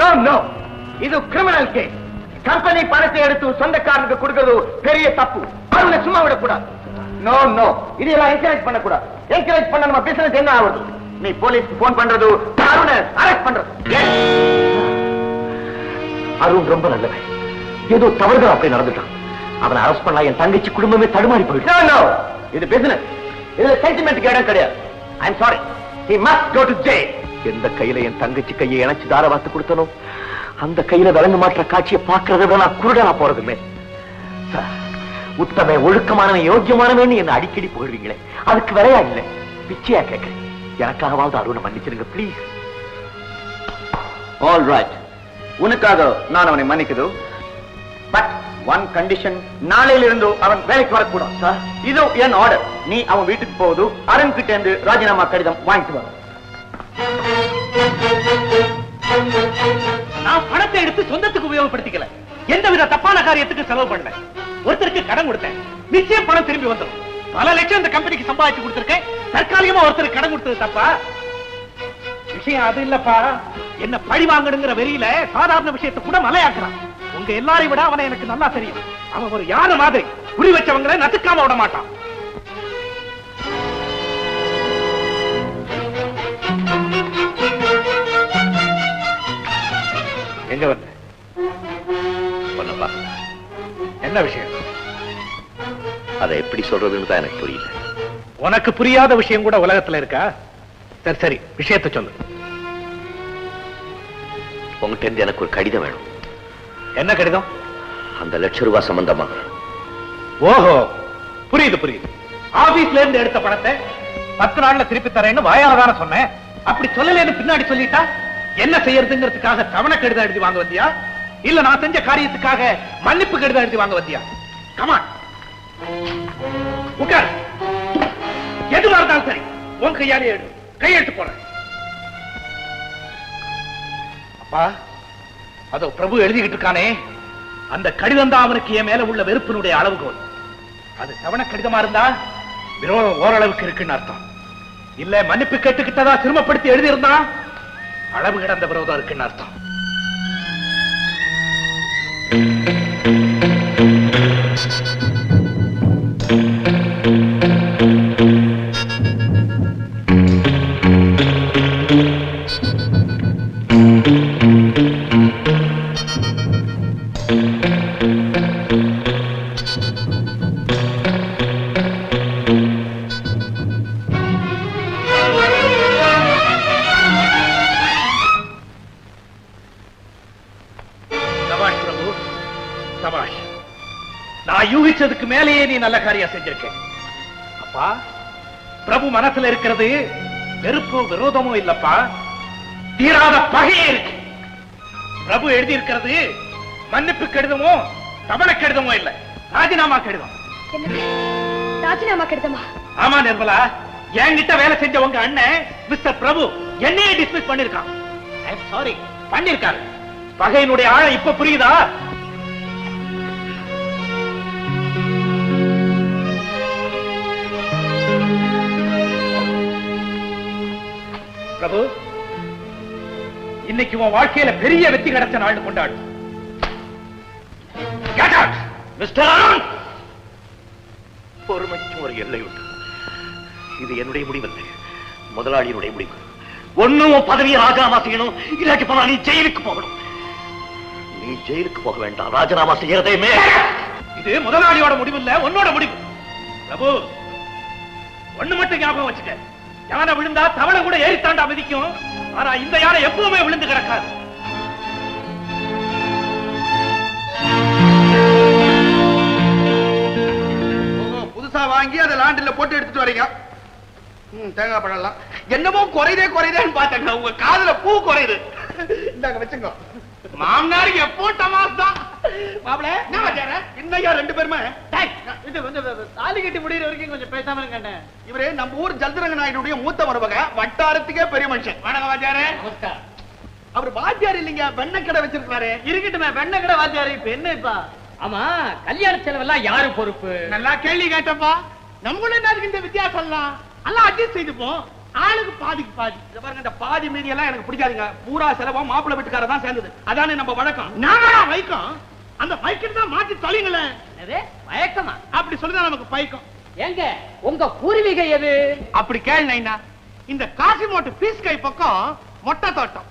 No no இது criminal case company பணத்தை எடுத்து சொந்தக்காரனுக்கு கொடுக்கிறது பெரிய தப்பு. அவனை சும்மா விடக்கூடாது. நோ நோ இதெல்லாம் என்கரேஜ் பண்ணக்கூடாது. என்கரேஜ் பண்ண நம்ம பிசினஸ் என்ன ஆகுது? நீ போலீஸ்க்கு போன் பண்றது அருணை அரெஸ்ட் பண்றது. அருண் ரொம்ப நல்லவன். ஏதோ தவறுதல் அப்படி நடந்துட்டான். அவனை அரெஸ்ட் பண்ணலாம் என் தங்கச்சி குடும்பமே தடுமாறி போயிடும் இது பிசினஸ் இதுல சென்டிமெண்ட்டுக்கு இடம் கிடையாது. I am sorry he must go to jail. எந்த கையில என் தங்கச்சி கையை இணைச்சு தார வாத்து கொடுத்தனோ அந்த கையில விலங்கு மாற்ற காட்சியை பார்க்கறத விட நான் குருடனா போறதுமே. உத்தம ஒழுக்கமானவன் யோக்கியமானவன் என்ன அடிக்கடி புகழ்வீங்களே அதுக்கு விலையா இல்லை? பிச்சையா கேட்கிறேன் எனக்காகவாவது அருணை மன்னிச்சிருங்க ப்ளீஸ் ஆல் ரைட் உனக்காக நான் அவனை மன்னிக்குது? பட் ஒன் கண்டிஷன் நாளையிலிருந்து அவன் வேலைக்கு வரக்கூடாது. சார் இதோ என் ஆர்டர் நீ அவன் வீட்டுக்கு போகுது அருண் கிட்ட இருந்து ராஜினாமா கடிதம் வாங்கிட்டு வர நான் பணத்தை எடுத்து சொந்தத்துக்கு உபயோகப்படுத்திக்கல. எந்தவித தப்பான காரியத்துக்கு செலவு பண்ணல. ஒருத்தருக்கு கடன் கொடுத்தேன். நிச்சயம் பணம் திரும்பி வந்துடும். பல லட்சம் இந்த கம்பெனிக்கு சம்பாதிச்சு கொடுத்திருக்கேன். தற்காலிகமா ஒருத்தருக்கு கடன் கொடுத்தது தப்பா? விஷயம் அது இல்லப்பா. என்ன பழி வாங்கணுங்கிற வெறியில சாதாரண விஷயத்தை கூட மலையாக்குறான். உங்க எல்லாரையும் விட அவனை எனக்கு நல்லா தெரியும். அவன் ஒரு யானை மாதிரி. புரி வச்சவங்களை நசுக்காம விட மாட்டான். எங்க வந்த. என்ன விஷயம்? அதை எப்படி சொல்றதுன்னு தான் எனக்கு புரியல. உனக்கு புரியாத விஷயம் கூட உலகத்துல இருக்கா? சரி சரி விஷயத்தை சொல்லு. உங்ககிட்ட இருந்து எனக்கு ஒரு கடிதம் வேணும். என்ன கடிதம்? அந்த லட்ச ரூபாய் சம்பந்தமா. ஓஹோ புரியுது புரியுது. ஆபீஸ்ல இருந்து எடுத்த பணத்தை பத்து நாள்ல திருப்பி தரேன்னு வாயால தானே சொன்னேன். அப்படி சொல்லலைன்னு பின்னாடி சொல்லிட்டா? என்ன செய்யறதுங்கிறதுக்காக தவணை கடிதம் எழுதி வாங்க வந்தியா? இல்ல நான் செஞ்ச காரியத்துக்காக மன்னிப்பு கடிதம் எழுதி வாங்க வந்தியா? கமான் உட்கார். எதுவா இருந்தாலும் சரி உன் கையாலே எடு. கையெழுத்து போறேன் அப்பா அதோ பிரபு எழுதிக்கிட்டு இருக்கானே. அந்த கடிதம் தான் அவனுக்கு என் மேல உள்ள வெறுப்பினுடைய அளவுகோல் அது தவண கடிதமா இருந்தா விரோதம் ஓரளவுக்கு இருக்குன்னு அர்த்தம். இல்ல மன்னிப்பு கேட்டுக்கிட்டதா சிரமப்படுத்தி எழுதியிருந்தா? அளவு கிடந்த விரோதம் இருக்குன்னு அர்த்தம். மனசுல இருக்கிறது வெறுப்போ விரோதமோ இல்லப்பா. தீராத பகையே இருக்கு. பிரபு எழுதி இருக்கிறது மன்னிப்பு கடிதமோ தவண கடிதமோ இல்ல. ராஜினாமா கடிதம். ராஜினாமா கடிதமா? ஆமா நிர்மலா என்கிட்ட வேலை செஞ்ச உங்க அண்ணன் மிஸ்டர் பிரபு என்னையே டிஸ்மிஸ் பண்ணிருக்கான் சாரி பண்ணிருக்காரு பகையினுடைய ஆழம் இப்ப புரியுதா? பிரபு. இன்னைக்கு உன் வாழ்க்கையில பெரிய வெற்றி கிடைச்ச நாள் கொண்டாடு. பொறுமைக்கும் ஒரு எல்லை உண்டு. இது என்னுடைய முடிவல்ல. முதலாளியினுடைய முடிவு. உன் பதவியை ராஜினாமா செய்யணும். இல்லாட்டி போனா நீ ஜெயிலுக்கு போகணும். நீ ஜெயிலுக்கு போக வேண்டாம். ராஜினாமா செய்யறதே இது முதலாளியோட முடிவு இல்ல உன்னோட முடிவு. பிரபு ஒண்ணு மட்டும் ஞாபகம் வச்சுக்க. யானை விழுந்தா தவளை கூட ஏறி தாண்டா மிதிக்கும். ஆனா இந்த யானை எப்பவுமே விழுந்து கிடக்காது. புதுசா வாங்கி அதை லாண்டில போட்டு எடுத்துட்டு வரீங்க. தேங்காய் பழம்லாம். என்னமோ குறையுதே குறையுதேன்னு பார்த்தேங்க. உங்க காதுல பூ குறையுது. இந்தாங்க வச்சுங்க மாமனார் எப்போ டமாஸ் தான்? மாப்பிள என்ன வச்சார என்னையா ரெண்டு பேருமே? டேய், இது கொஞ்சம் தாலி கட்டி முடியிற வரைக்கும் கொஞ்சம் பேசாம இருங்கண்ணே இவரே நம்ம ஊர் ஜல்தரங்க நாயுடைய மூத்த மருமக வட்டாரத்துக்கே பெரிய மனுஷன். வணக்கம் வாத்தியாரே. அவர் வாத்தியார் இல்லைங்க வெண்ணெய் கடை வச்சிருக்காரு இருக்கட்டுமே வெண்ண கடை வாத்தியாரு இப்ப என்ன இப்ப ஆமா கல்யாண செலவெல்லாம் யாரு பொறுப்பு? நல்லா கேள்வி கேட்டப்பா நம்மளும் என்ன இந்த வித்தியாசம் எல்லாம் எல்லாம் அட்ஜஸ்ட் செய்துப்போம் ஆளுக்கு பாதிக்கு பாதி. இத பாருங்க இந்த பாதி மீதி எல்லாம் எனக்கு பிடிக்காதுங்க. பூரா செலவா மாப்பிள்ளை வீட்டுக்கார தான் சேர்ந்தது. அதானே நம்ம வழக்கம். நாங்களா வைக்கம்? அந்த பைக்கெட் தான் மாத்தி தொலைங்களேன் மயக்கமா? அப்படி சொல்லிதான் நமக்கு பைக்கம். எங்க உங்க பூர்வீகம் எது? அப்படி கேள் நைனா. இந்த காசிமோட்டு பீஸ் கை பக்கம் மொட்டை தோட்டம்.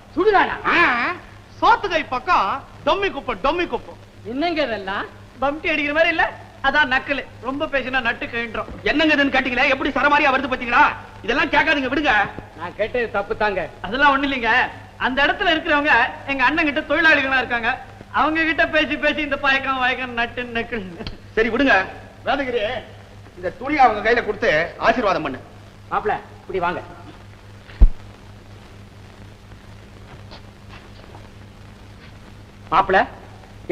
ஆ, சோத்து கை பக்கம் டொம்மி குப்பம் டொம்மி குப்பம். என்னங்க இதெல்லாம்? பம்டி அடிக்கிற மாதிரி இல்ல? அதான் நக்கலு. ரொம்ப பேசினா நட்டு கழின்றோம் என்னங்க இதுன்னு கேட்டீங்களே? எப்படி சரமாரியா வருது பாத்தீங்களா? இதெல்லாம் கேட்காதீங்க விடுங்க. நான் கேட்டது தப்பு தாங்க அதெல்லாம் ஒண்ணு இல்லைங்க. அந்த இடத்துல இருக்கிறவங்க எங்க அண்ணன் கிட்ட தொழிலாளிகளா இருக்காங்க. அவங்க கிட்ட பேசி பேசி இந்த பயக்கம் வயக்கம் நட்டு நக்கு சரி விடுங்க. வேதகிரி இந்த துணி அவங்க கையில கொடுத்து ஆசீர்வாதம் பண்ணு. மாப்பிள இப்படி வாங்க. மாப்பிள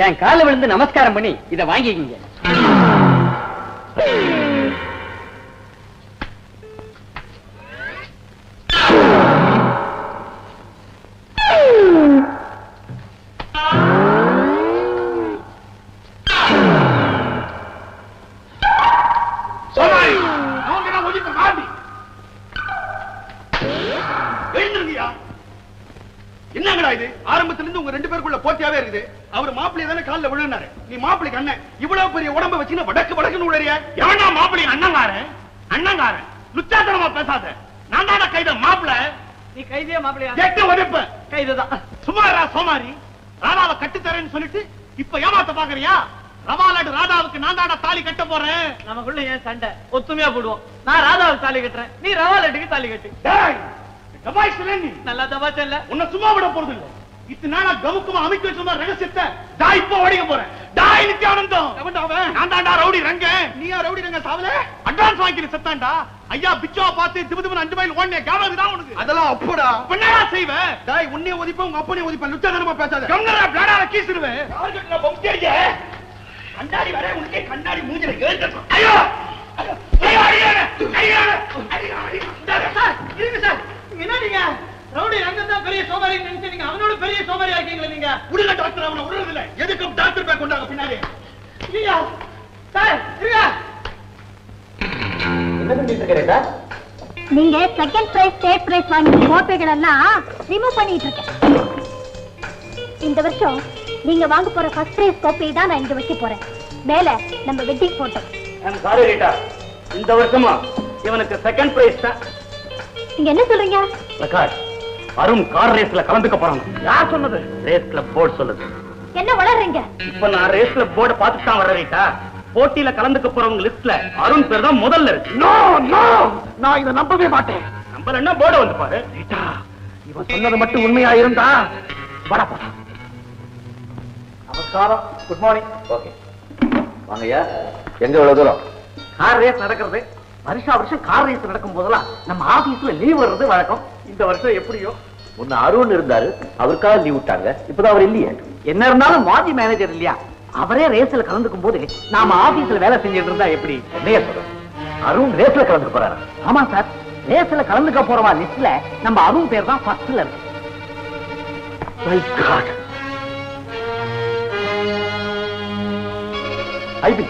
என் கால விழுந்து நமஸ்காரம் பண்ணி இத வாங்கிக்கிங்க. சோமாரி கைதியா மாப்பிளையா எட்டு வகுப்பு. கைதுதான் சுமாரா சோமாரி? ராதாவை கட்டுத்தரேன்னு சொல்லிட்டு இப்ப ஏமாத்த பாக்குறியா? ரவாலாடு ராதாவுக்கு நான் தானே தாலி கட்ட போறேன். நமக்குள்ள ஏன் சண்டை? ஒத்துமையா போடுவோம். நான் ராதாவுக்கு தாலி கட்டுறேன். நீ ரவாலட்டுக்கு தாலி கட்டு. டேய், டபாய் சிலந்தி. நல்லா தபாச்ச இல்ல. உன்னை சும்மா விட போறது இல்ல. இத்தனை நாளா கமுக்குமா அமைக்க வச்சிருந்த ரகசியத்தை டா இப்ப ஓடிக்க போறேன். டாய் நித்யானந்தம்? நான் தான்டா ரவுடி ரங்க நீயா ரவுடி ரங்க சாவல? அட்வான்ஸ் வாங்கிட்டு செத்தான்டா. ஐயா பிச்சோவை பார்த்து திபு அஞ்சு மைல் ஓடனே ஞாபகம் தான் உனக்கு. அதெல்லாம் அப்படா. என்னடா செய்வ? டாய் உன்னைய ஒதிப்ப உங்க அப்பனைய ஒதிப்ப லுச்சாதனமா பேசாத. கம்னரா பிளாடால கீசிடுவேன் டார்கெட்ல பம்ஸ்டேஜ் கண்ணாடி வர உனக்கே கண்ணாடி மூஞ்சில ஏறிட்டு ஐயோ! ஐயோ ஐயோ ஐயோ ஐயோ ஐயோ சார் இருங்க சார். என்ன நீங்க? ரவுடி ரங்கம் தான் பெரிய சோமாரி நினைச்சு நீங்க அவனோட பெரிய சோமாரி ஆக்கீங்களா நீங்க? உடுங்க டாக்டர் அவனை உடுறது பண்ணிட்டு இருக்கிறேன் சார் நீங்க செகண்ட் பிரைஸ் தேர்ட் பிரைஸ் வாங்கின கோப்பைகள் எல்லாம் ரிமூவ் பண்ணிட்டு இருக்கேன் இந்த வருஷம் நீங்க வாங்க போற ஃபர்ஸ்ட் பிரைஸ் கோப்பையை தான் நான் இங்க வைக்க போறேன். மேல நம்ம வெட்டிங் போட்டோம் சாரி ரீட்டா இந்த வருஷமா இவனுக்கு செகண்ட் பிரைஸ் தான். நீங்க என்ன சொல்றீங்க? பிரகாஷ் அருண் கார் ரேஸ்ல கலந்துக்க யார் சொன்னது? ரேஸ் கிளப் போர்டு சொல்லுது. என்ன வளர்றீங்க? இப்ப நான் ரேஸ் கிளப் போர்டு பார்த்துட்டு தான் வர ரீட்டா போட்டியில கலந்துக்க போறவங்க லிஸ்ட்ல அருண் பேர் தான் முதல்ல இருக்கு. No no! நான் இதை நம்பவே மாட்டேன். நம்பலன்னா போர்டு வந்து பாரு. ரீட்டா இவன் சொன்னது மட்டும் உண்மையா இருந்தா வட போடா நமஸ்காரம். குட் மார்னிங் ஓகே வாங்கய்யா எங்க இவ்வளவு தூரம்? கார் ரேஸ் நடக்கிறது. வருஷா வருஷம் கார் ரேஸ் நடக்கும் போதெல்லாம் நம்ம ஆபீஸ்ல லீவ் வர்றது வழக்கம். இந்த வருஷம் எப்படியோ. முன்ன அருண் இருந்தாரு. அவருக்காக லீவ் விட்டாங்க. இப்பதான் அவர் இல்லையே. என்ன இருந்தாலும் மாஜி மேனேஜர் இல்லையா? அவரே ரேஸ்ல கலந்துக்கும் போது நாம ஆபீஸ்ல வேலை செஞ்சுட்டு இருந்தா எப்படி? என்னைய அருண் ரேஸ்ல கலந்துக்க போறாரு? ஆமா சார் ரேஸ்ல கலந்துக்க போறவா லிஸ்ட்ல நம்ம அருண் பேர் தான் ஃபர்ஸ்ட்ல இருக்கு. ஐபி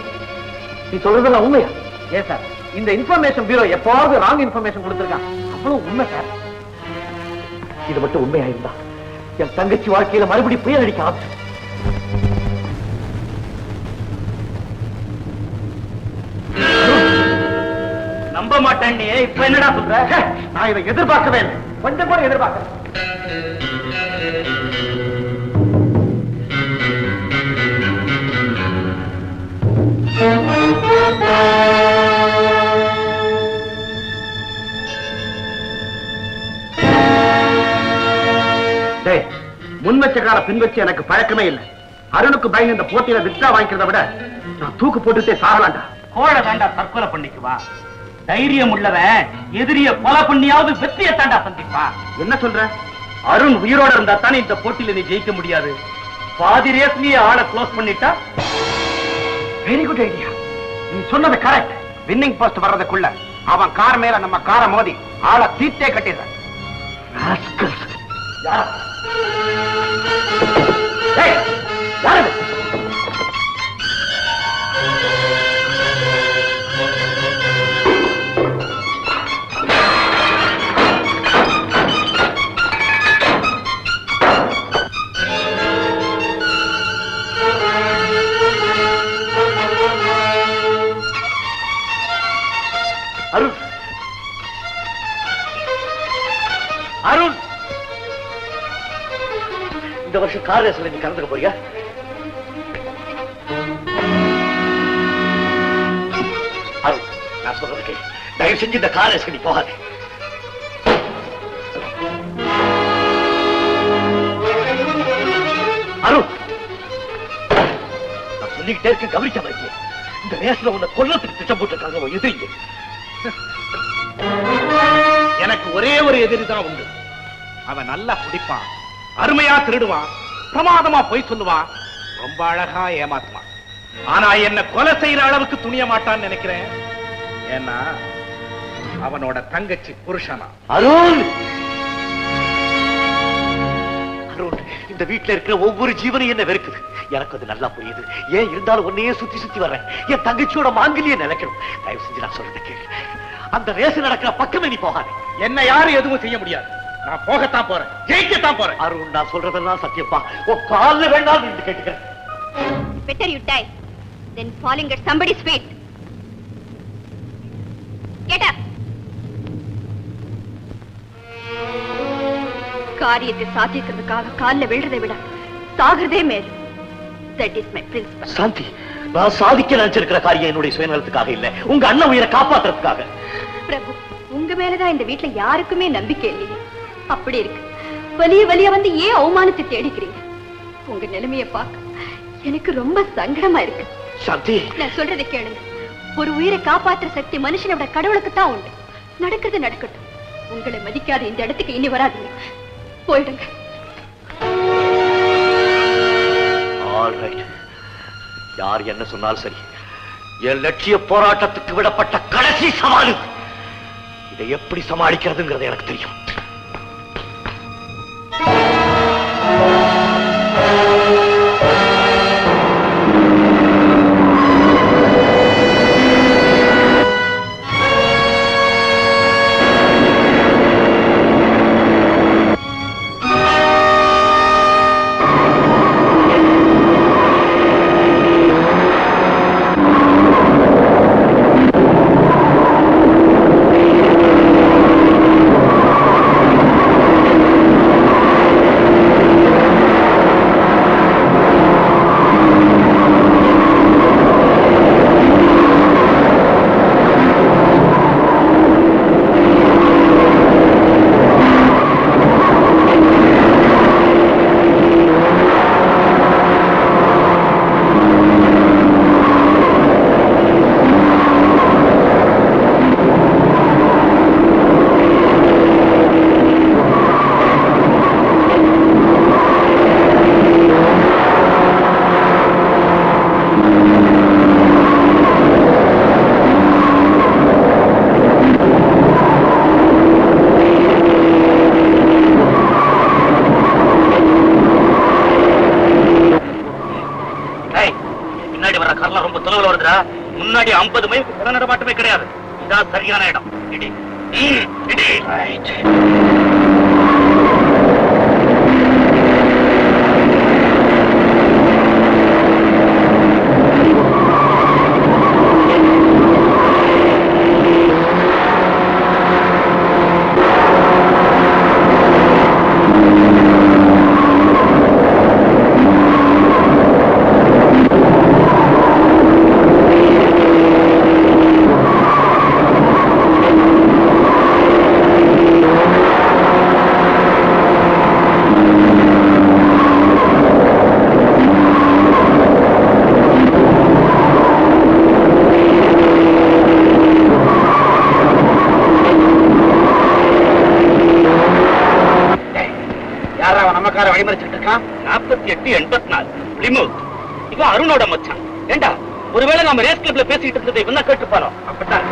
நீ சொல்றதெல்லாம் உண்மையா? ஏ சார் இந்த இன்ஃபர்மேஷன் பியூரோ எப்பாவது ராங் இன்ஃபர்மேஷன் கொடுத்துருக்கான்? அவ்வளவு உண்மை சார் இது மட்டும் உண்மையா இருந்தா என் தங்கச்சி வாழ்க்கையில மறுபடியும் புயல் அடிக்க ஆரம்பிச்சு நம்ப மாட்டேன் நீ இப்ப என்னடா சொல்ற? நான் இதை எதிர்பார்க்கவே இல்லை. கொஞ்சம் கூட எதிர்பார்க்க டேய் முன் வச்ச கால பின் வச்சு எனக்கு பழக்கமே இல்லை. அருணுக்கு பயந்து இந்த போட்டியில வித்தா வாங்கிக்கிறத விட நான் தூக்கு போட்டுட்டே சாகலாண்டா கோழை வேண்டாம் தற்கொலை பண்ணிக்குவா. தைரியம் உள்ளவன் எதிரிய கொலை பண்ணியாவது வெற்றியை தாண்டா சந்திப்பா என்ன சொல்ற? அருண் உயிரோட இருந்தா தானே இந்த போட்டியில நீ ஜெயிக்க முடியாது. பாதி ரேஸ்லயே ஆளை க்ளோஸ் பண்ணிட்டா? வெரி குட் ஐடியா நீ சொன்னது கரெக்ட் வின்னிங் போஸ்ட் வர்றதுக்குள்ள அவன் கார் மேல நம்ம காரை மோதி ஆளை தீட்டே கட்டிடுறான். யார் இந்த வருஷம் கார் ரேஸ்ல நீ கலந்துக்க போறியா? அருள் நான் சொல்றதுக்கு தயவு செஞ்சு இந்த கார் ரேஸ்க்கு நீ போகாது. அருள் நான் சொல்லிக்கிட்டே இருக்கேன் கவனிக்காம இருக்கேன் இந்த ரேஸ்ல உன்னை கொல்லத்துக்கு திட்டம் போட்டிருக்காங்க எதிரிங்க. எனக்கு ஒரே ஒரு எதிரி தான் உண்டு. அவன் நல்லா குடிப்பான். அருமையா திருடுவான் பிரமாதமா பொய் சொல்லுவான். ரொம்ப அழகா ஏமாத்துவான். ஆனா என்ன கொலை செய்யற அளவுக்கு துணிய மாட்டான்னு நினைக்கிறேன். ஏன்னா அவனோட தங்கச்சி புருஷனா. அருண்! அருண் இந்த வீட்டுல இருக்கிற ஒவ்வொரு ஜீவனையும் என்ன வெறுக்குது. எனக்கு அது நல்லா புரியுது. ஏன் இருந்தாலும் உன்னையே சுத்தி சுத்தி வர்றேன். என் தங்கச்சியோட மாங்கிலிய நினைக்கணும். தயவு செஞ்சு நான் சொல்றத கேளு. அந்த ரேஸ் நடக்கிற பக்கமே நீ போகாதே. என்ன யாரும் எதுவும் செய்ய முடியாது. நான் போகத்தான் போறேன். ஜெயிக்கத்தான் போறேன். அருண் நான் சொல்றதெல்லாம் சத்தியப்பா. உன் கால்ல வேண்டாம் நின்று கேட்டுக்கிறேன். Better you die than falling at somebody's feet. Get up. காரியத்தை சாதிக்கிறதுக்காக கால்ல விழுறதை விட சாகிறதே மேல். That is my principle Shanthi நான் சாதிக்க நினைச்சிருக்கிற காரியம் என்னுடைய சுயநலத்துக்காக இல்ல. உங்க அண்ணன் உயிரை காப்பாத்துறதுக்காக. பிரபு உங்க மேலதான் இந்த வீட்டுல யாருக்குமே நம்பிக்கை இல்லையே. அப்படி இருக்கு. வலிய வலிய வந்து ஏன் அவமானத்தை தேடிக்கிறீங்க? உங்க நிலைமைய பார்க்க எனக்கு ரொம்ப சங்கடமா இருக்கு. சாந்தி. நான் சொல்றதை கேளுங்க ஒரு உயிரை காப்பாற்றுற சக்தி மனுஷனோட கடவுளுக்கு தான் உண்டு. நடக்கிறது நடக்கட்டும். உங்களை மதிக்காத இந்த இடத்துக்கு இனி வராதீங்க. போயிடுங்க. யார் என்ன சொன்னாலும் சரி. என் லட்சிய போராட்டத்துக்கு விடப்பட்ட கடைசி சவால். இதை எப்படி சமாளிக்கிறதுங்கிறது எனக்கு தெரியும். Thank you. ஐம்பது 50 மைல் நடமாட்டமே கிடையாது. இதான் சரியான இடம். இடி. இடி. பணக்கார அவன் வழிமறிச்சுட்டு இருக்கான் நாற்பத்தி எட்டு எண்பத்தி நாலு. பிளிமூத் இவன் அருணோட மச்சான். ஏண்டா? ஒருவேளை நம்ம ரேஸ் கிளப்ல பேசிட்டு இருந்ததை இவன் தான் கேட்டுப்பாரோ அப்படித்தான்.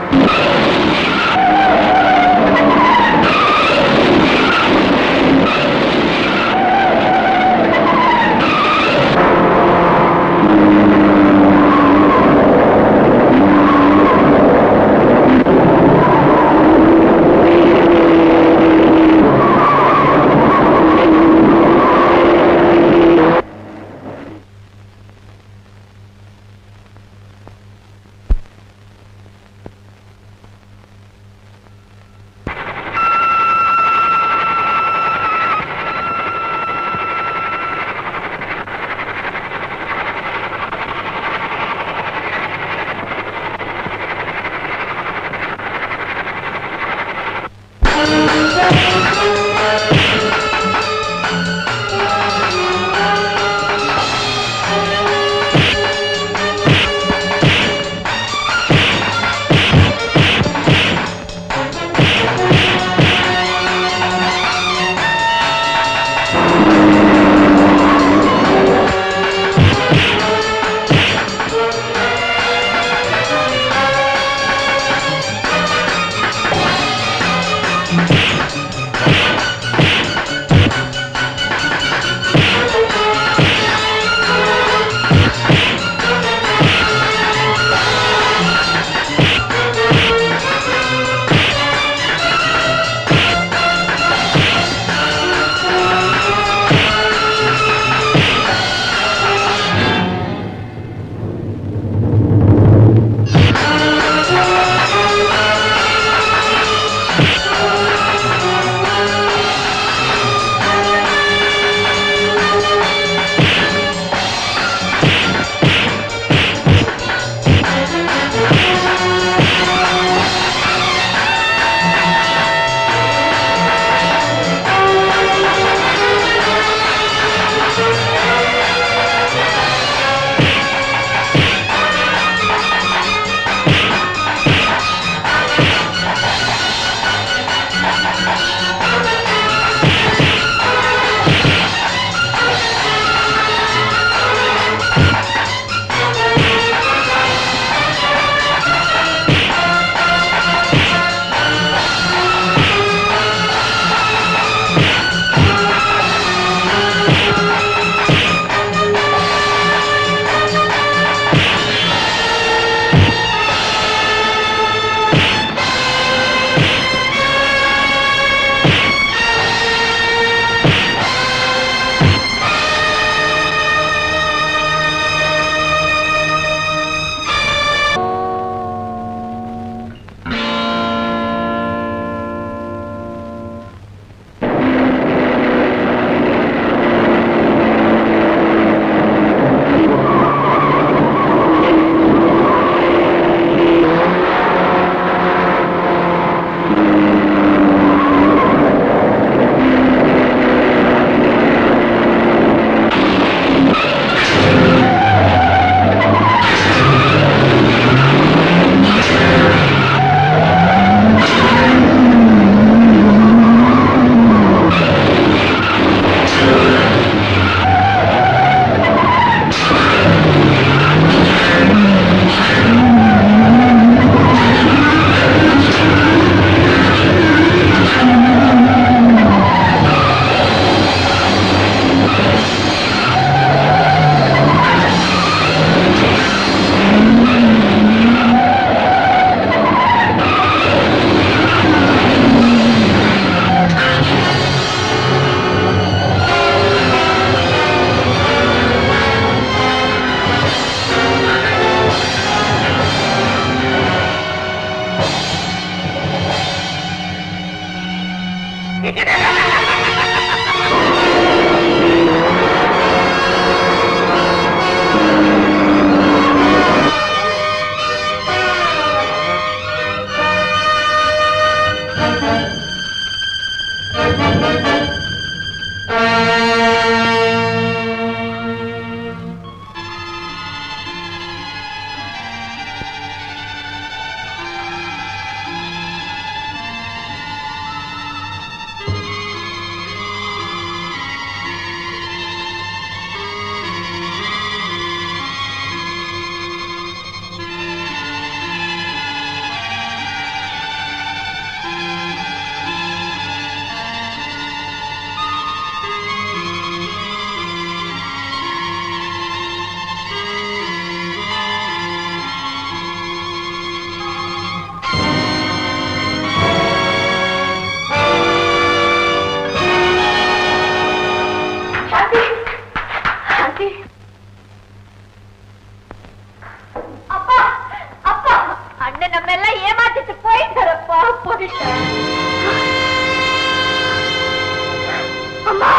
வந்து நம்ம எல்லாம் ஏமாத்திட்டு போயிட்டாரப்பா போயிட்டார் அம்மா!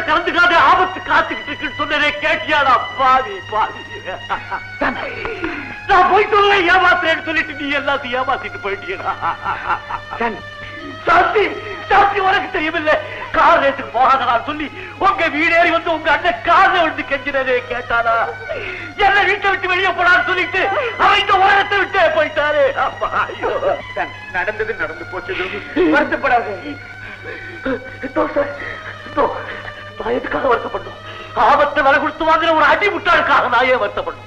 கலந்துக்காத ஆபத்து காத்துக்கிட்டு இருக்குன்னு சொன்னதே கேட்டியாடா பாவி பாவி. போயிட்டு ஏமாத்துறேன்னு சொல்லிட்டு நீ எல்லாத்தையும் ஏமாத்திட்டு போயிட்டீடா சாந்தி சாந்தி உனக்கு தெரியவில்லை கார் ரேட்டுக்கு போகாதான் சொல்லி உங்க வீடேறி வந்து உங்க அண்ணன் கார்ல வந்து கெஞ்சினதே கேட்டானா. என்ன வீட்டை விட்டு வெளியே போடான்னு சொல்லிட்டு அவன் இந்த உலகத்தை விட்டே போயிட்டாரு. நடந்தது நடந்து போச்சு. வருத்தப்படாது. நான் எதுக்காக வருத்தப்பட்டோம் ஆபத்தை விலை கொடுத்து வாங்குற ஒரு அடி முட்டாளுக்காக நான் ஏன் வருத்தப்படும்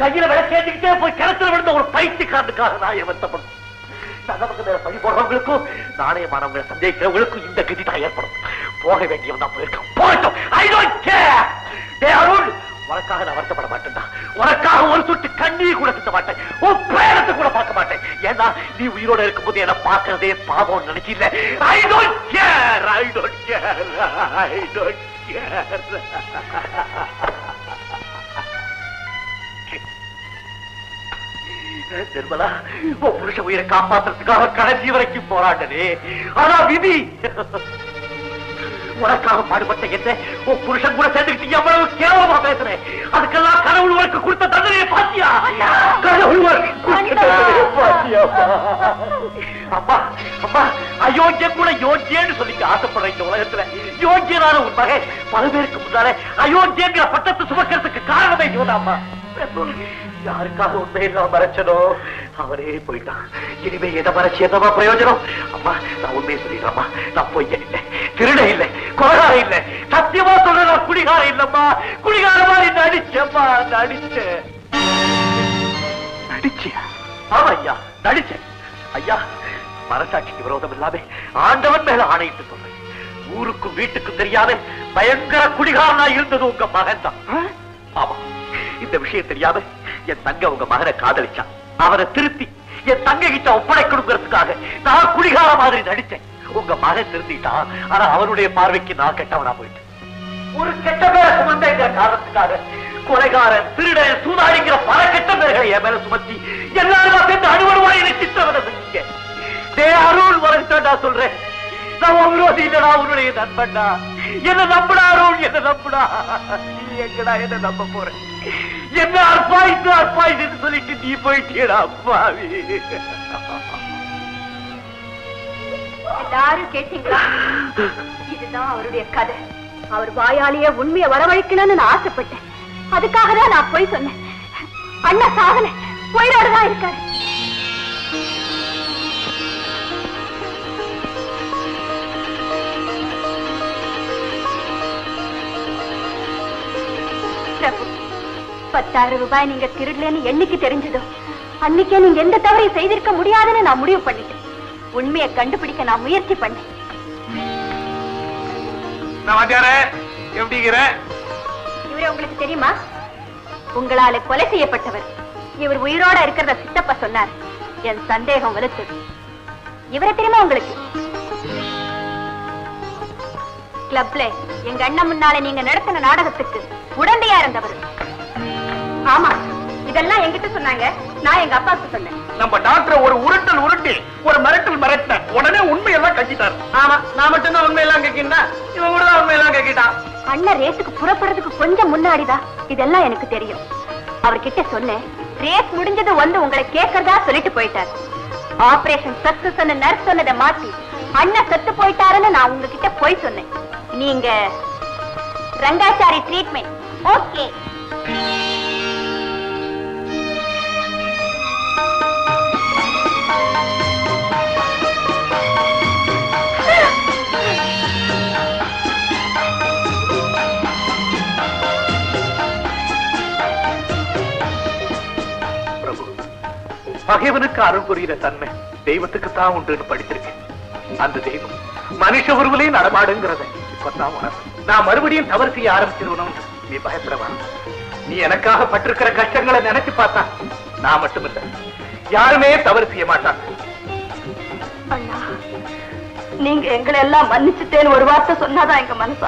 கையில விலை சேர்த்துக்கிட்டே போய் கிணத்துல விழுந்த ஒரு பைத்தியக்காரனுக்காக நான் ஏன் வருத்தப்படும். நமக்கு மேல பழி போடுறவங்களுக்கும் நாணயமானவங்களை சந்தேகிக்கிறவங்களுக்கும் இந்த கதி தான் ஏற்படும். போக வேண்டியவன் தான் போயிருக்கான். போகட்டும். ஐ டோன்ட் கேர் டே அருள் உனக்காக நான் வருத்தப்பட மாட்டேன்டா. உனக்காக ஒரு சுட்டு கண்ணீர் கூட திட்ட மாட்டேன். உன் பிரேரத்தை கூட பார்க்க மாட்டேன். ஏன்னா நீ உயிரோட இருக்கும்போது என்ன பார்க்கறதே பாவம் நினைச்சு I don't care I don't care I don't care Nirmala உன் புருஷ உயிரை காப்பாத்துறதுக்காக கடைசி வரைக்கும் போராண்டனே ஆனா விதி! உனக்காக பாடுபட்ட என்ன? உன் புருஷன் கூட சேர்ந்துக்கிட்டு எவ்வளவு கேவலமா பேசுறேன். அதுக்கெல்லாம் கடவுள் உனக்கு கொடுத்த தண்டனையை பாத்தியா கடவுள் அம்மா அம்மா அயோக்கிய கூட யோக்கியன்னு சொல்லிக்க ஆசைப்படுற இந்த உலகத்துல யோக்கியனான உன் மகன் பல பேருக்கு முன்னாலே அயோக்கியங்கிற பட்டத்தை சுமக்கிறதுக்கு காரணமே இவதாம்மா யாருக்காக உண்மையெல்லாம் மறைச்சனோ அவரே போயிட்டான். இனிமே எதை மறைச்சு என்னவா பிரயோஜனம்? அம்மா நான் உண்மையை சொல்லிடுறேம்மா நான் பொய்யன் இல்லை. திருட இல்லை. கொலகாரம் இல்லை. சத்தியமா சொல்ற நான் குடிகாரம் இல்லம்மா. குடிகார மாதிரி நடிச்சேம்மா நடிச்சேன். நடிச்சியா? ஆமா ஐயா நடிச்சேன். ஐயா மனசாட்சிக்கு விரோதம் இல்லாம ஆண்டவன் மேல ஆணையிட்டு சொல்றேன் ஊருக்கும் வீட்டுக்கும் தெரியாத பயங்கர குடிகாரனா இருந்தது உங்க மகன் தான் ஆமா இந்த விஷயம் தெரியாம என் தங்க உங்க மகனை காதலிச்சான். அவரை திருத்தி என் தங்க கிட்ட ஒப்படைக்கணுங்கிறதுக்காக நான் குடிகார மாதிரி நடிச்சேன் உங்க மகன் திருந்திட்டான் ஆனா அவருடைய பார்வைக்கு நான் கெட்டவனா போயிட்டேன். ஒரு கெட்ட பேரை சுமந்தேங்கிற காரணத்துக்காக கொலைகாரன் திருடன் சூதாடிங்கிற பல கெட்ட பேர்களை என் மேல சுமத்தி எல்லாரும் சேர்ந்து அணுவணுவாய் என்னை சித்திரவதை செஞ்சீங்க டே அருள் வரட்டும் நான் சொல்றேன். நான் உங்களோட இல்லடா உன்னுடைய நண்பன்டா. என்ன நம்புடா அருள்? என்ன நம்புடா? எங்கடா என்ன நம்ப போறேன் என்ன அற்பாய்த்து அற்பாய்த்து சொல்லிட்டு நீ போயிட்டீடா அப்பாவி. எல்லாரும் கேட்டீங்களா? இதுதான் அவருடைய கதை. அவர் வாயாலேயே உண்மையை வரவழைக்கணும்னு நான் ஆசைப்பட்டேன். அதுக்காக தான் நான் போய் சொன்னேன். அண்ணா சாகல போயிடாடுதான் இருக்காரு. பத்தாயிரம் ரூபாய் நீங்க திருடலன்னு என்னைக்கு தெரிஞ்சதோ? அன்னைக்கே நீங்க எந்த தவறையும் செய்திருக்க முடியாதுன்னு நான் முடிவு பண்ணிட்டேன். உண்மையை கண்டுபிடிக்க நான் முயற்சி பண்ணேன். இவரே உங்களுக்கு தெரியுமா? உங்களால கொலை செய்யப்பட்டவர். இவர் உயிரோட இருக்கிறத சித்தப்பா சொன்னார். என் சந்தேகம் வலுத்தது. இவரை தெரியுமா உங்களுக்கு? கிளப்ல எங்க அண்ணன் முன்னால நீங்க நடத்தின நாடகத்துக்கு உடந்தையா இருந்தவர். ஆமா இதெல்லாம் என்கிட்ட சொன்னாங்க. நான் எங்க அப்பாவுக்கு சொன்னேன். நம்ம டாக்டர் ஒரு உருட்டல் உருட்டி ஒரு மிரட்டல் மிரட்ட உடனே உண்மையெல்லாம் கட்டிட்டாரு. ஆமா நான் மட்டும்தான் உண்மையெல்லாம் கேட்கிறேன் இவன் கூட தான் உண்மையெல்லாம் கேட்கிட்டான். அண்ணன் ரேஸுக்கு புறப்படுறதுக்கு கொஞ்சம் முன்னாடிதான். இதெல்லாம் எனக்கு தெரியும். அவர்கிட்ட சொன்னேன் ரேஸ் முடிஞ்சது வந்து உங்களை கேட்கறதா சொல்லிட்டு போயிட்டார். ஆபரேஷன் சக்சஸ் நர்ஸ் சொன்னதை மாத்தி அண்ணன் செத்து போயிட்டாருன்னு நான் உங்ககிட்ட போய் சொன்னேன். நீங்க ரங்காச்சாரி ட்ரீட்மெண்ட் ஓகே பகைவனுக்கு அருள் புரிகிற தன்மை தெய்வத்துக்கு தான் உண்டுன்னு படிச்சிருக்கேன் அந்த தெய்வம் மனுஷ உருவிலே நடமாடுங்கிறத இப்பதான் உணர்வு நான் மறுபடியும் தவறு செய்ய ஆரம்பிச்சிருவனும் நீ பயப்படவா நீ எனக்காக பட்டிருக்கிற கஷ்டங்களை நினைச்சு பார்த்தா நான் மட்டுமில்ல. யாருமே தவறு செய்ய மாட்டான் நீங்க எங்களை எல்லாம் மன்னிச்சுட்டேன்னு ஒரு வார்த்தை சொன்னாதான் எங்க மனசு